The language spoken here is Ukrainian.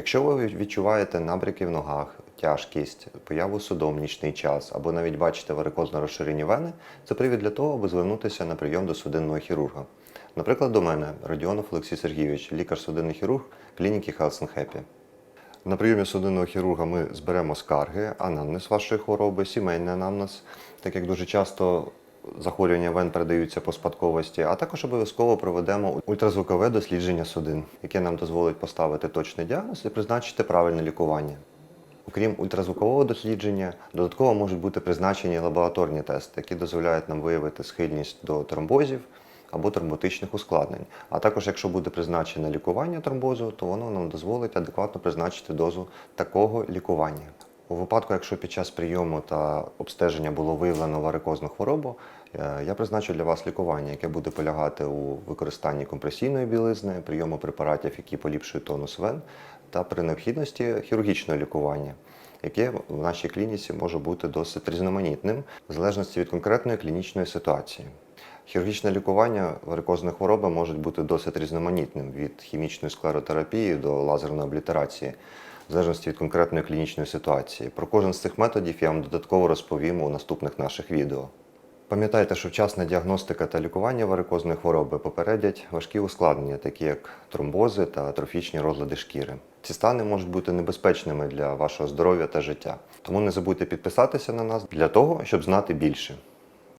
Якщо ви відчуваєте набряки в ногах, тяжкість, появу судом нічний час або навіть бачите варикозно розширені вени, це привід для того, аби звернутися на прийом до судинного хірурга. Наприклад, до мене Радіонов Олексій Сергійович, лікар-судинний хірург клініки Happy. На прийомі судинного хірурга ми зберемо скарги, анамнез вашої хвороби, сімейний анамнез, так як дуже часто захворювання вен передаються по спадковості, а також обов'язково проведемо ультразвукове дослідження судин, яке нам дозволить поставити точний діагноз і призначити правильне лікування. Окрім ультразвукового дослідження, додатково можуть бути призначені лабораторні тести, які дозволяють нам виявити схильність до тромбозів або тромботичних ускладнень. А також, якщо буде призначене лікування тромбозу, то воно нам дозволить адекватно призначити дозу такого лікування. У випадку, якщо під час прийому та обстеження було виявлено варикозну хворобу, е, я призначу для вас лікування, яке буде полягати у використанні компресійної білизни, прийому препаратів, які поліпшують тонус вен, та при необхідності хірургічного лікування, яке в нашій клініці може бути досить різноманітним в залежності від конкретної клінічної ситуації. Хірургічне лікування варикозної хвороби може бути досить різноманітним від хімічної склеротерапії до лазерної облітерації, в залежності від конкретної клінічної ситуації. Про кожен з цих методів я вам додатково розповім у наступних наших відео. Пам'ятайте, що вчасна діагностика та лікування варикозної хвороби попередять важкі ускладнення, такі як тромбози та атрофічні розлади шкіри. Ці стани можуть бути небезпечними для вашого здоров'я та життя. Тому не забудьте підписатися на нас для того, щоб знати більше.